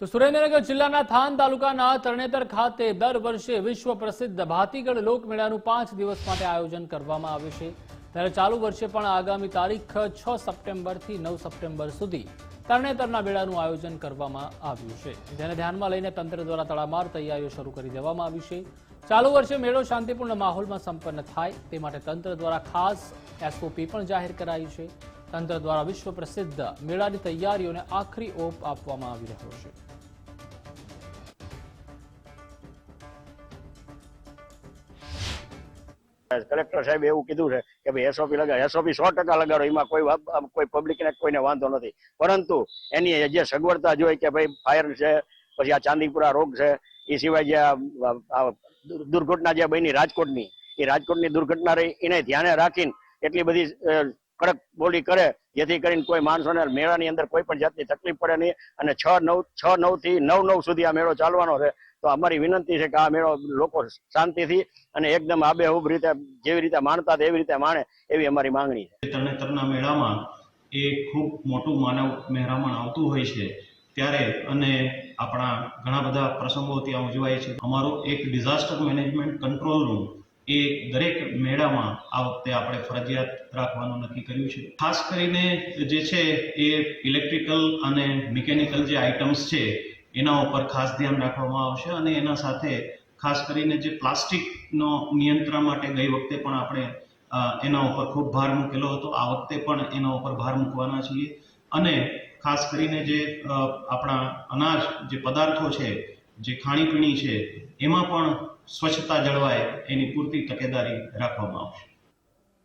તો સુરેન્દ્રનગર જિલ્લાના થાન તાલુકાના તરણેતર ખાતે દર વર્ષે વિશ્વ પ્રસિદ્ધ ભાતીગઢ લોકમેળાનું પાંચ દિવસ માટે આયોજન કરવામાં આવ્યું છે. ત્યારે ચાલુ વર્ષે પણ આગામી તારીખ છ સપ્ટેમ્બરથી નવ સપ્ટેમ્બર સુધી તરણેતરના મેળાનું આયોજન કરવામાં આવ્યું છે. જેને ધ્યાનમાં લઈને તંત્ર દ્વારા તડામાર તૈયારીઓ શરૂ કરી દેવામાં આવી છે. ચાલુ વર્ષે મેળો શાંતિપૂર્ણ માહોલમાં સંપન્ન થાય તે માટે તંત્ર દ્વારા ખાસ એસઓપી પણ જાહેર કરાઈ છે. તંત્ર દ્વારા વિશ્વ પ્રસિદ્ધ મેળાની તૈયારીઓને આખરી ઓપ આપવામાં આવી રહ્યો છે. કલેક્ટર સાહેબ એવું કીધું છે કે ભાઈ એસઓપી લગાડો. એસઓપી સો ટકા લગાડો, એમાં કોઈ કોઈ પબ્લિક પબ્લિકને કોઈને વાંધો નથી. પરંતુ એની જે સગવડતા જોઈ કે ભાઈ ફાયર છે, પછી આ ચાંદીપુરા રોગ છે, એ સિવાય જે દુર્ઘટના જે બની રાજકોટની, એ રાજકોટની દુર્ઘટના રહી, એને ધ્યાને રાખીને એટલી બધી કડક બોલી કરે, જેથી કરીને કોઈ માણસોને મેળાની અંદર કોઈ પણ જાતની તકલીફ પડે નહીં. અને છ નવ છ નવથી નવ નવ સુધી આ મેળો ચાલવાનો છે. તો અમારી વિનંતી છે કે આ મેળો લોકો શાંતિથી અને એકદમ આબેહૂબ રીતે, જેવી રીતે માણતા એવી રીતે માણે, એવી અમારી માંગણી છે. તરણેતરના મેળામાં એ ખૂબ મોટું માનવ મહેરામણ આવતું હોય છે, ત્યારે અને આપણા ઘણા બધા પ્રસંગો ત્યાં ઉજવાય છે. અમારો એક ડિઝાસ્ટર મેનેજમેન્ટ કંટ્રોલ રૂમ એ દરેક મેળામાં આ વખતે આપણે ફરજિયાત રાખવાનું નક્કી કર્યું છે. ખાસ કરીને જે છે એ ઇલેક્ટ્રિકલ અને મિકેનિકલ જે આઇટમ્સ છે, એના ઉપર ખાસ ધ્યાન રાખવામાં આવશે અને એના સાથે ખાસ કરીને જે પ્લાસ્ટિકનો નિયંત્રણ માટે ગઈ વખતે પણ આપણે એના ઉપર ખૂબ ભાર મૂકેલો હતો. આ વખતે પણ એના ઉપર ભાર મૂકવાના છીએ. અને ખાસ કરીને જે આપણા અનાજ જે પદાર્થો છે જે ખાણીપીણી છે એમાં પણ સ્વચ્છતા જળવાય એની પૂરતી તકેદારી રાખવામાં આવશે.